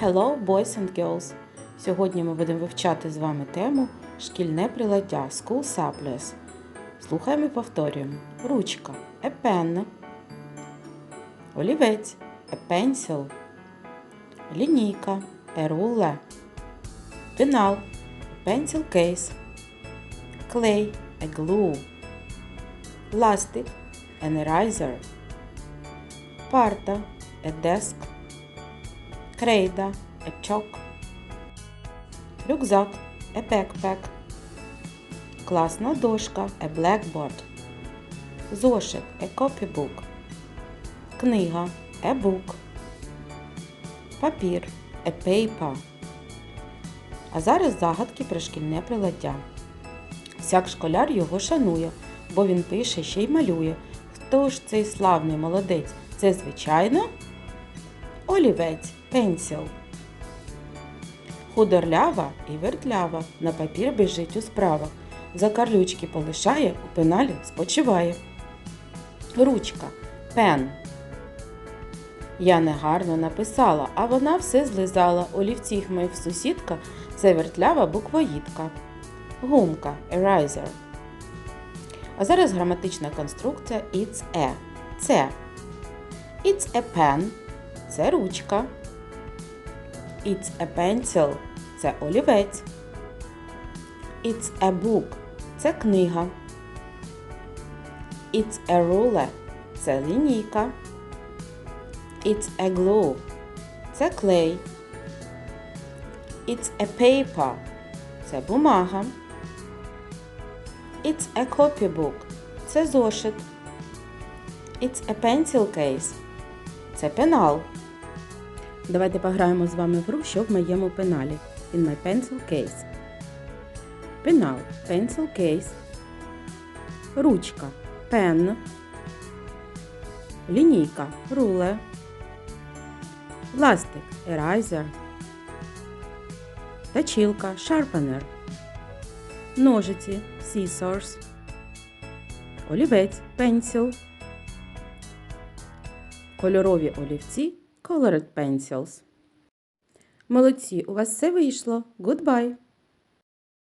Hello, boys and girls! Сьогодні ми будемо вивчати з вами тему шкільне приладдя School Supplies. Слухаємо і повторюємо. Ручка a pen. Олівець a pencil. Лінійка a ruler. Пенал a pencil case. Clay a glue. Ластик an eraser. Парта a desk. Крейда a chalk. Рюкзак a backpack. Класна дошка a blackboard. Зошит a copybook. Книга a book. Папір a paper. А зараз загадки про шкільне приладдя. Всяк школяр його шанує, бо він пише ще й малює. Хто ж цей славний молодець? Це, звичайно, олівець, пенсіл. Худорлява і вертлява, на папір біжить у справах. За карлючки полишає, у пеналі спочиває. Ручка, пен. Я негарно написала, а вона все злизала. Олівці хмив сусідка, це вертлява буквоїдка. Гумка, eraser. А зараз граматична конструкція it's a. Це. It's a pen. Це ручка. It's a pencil. Це олівець. It's a book. Це книга. It's a ruler. Це лінійка. It's a glue. Це клей. It's a paper. Це бумага. It's a copybook. Це зошит. It's a pencil case. Це пенал. Давайте пограємо з вами в гру, що в моєму пеналі. In my pencil case. Пенал. Pencil case. Ручка. Pen. Лінійка. Ruler. Пластик. Eraser. Точилка. Sharpener. Ножиці. Scissors. Олівець. Pencil. Кольорові олівці Colored Pencils. Молодці, у вас все вийшло. Goodbye!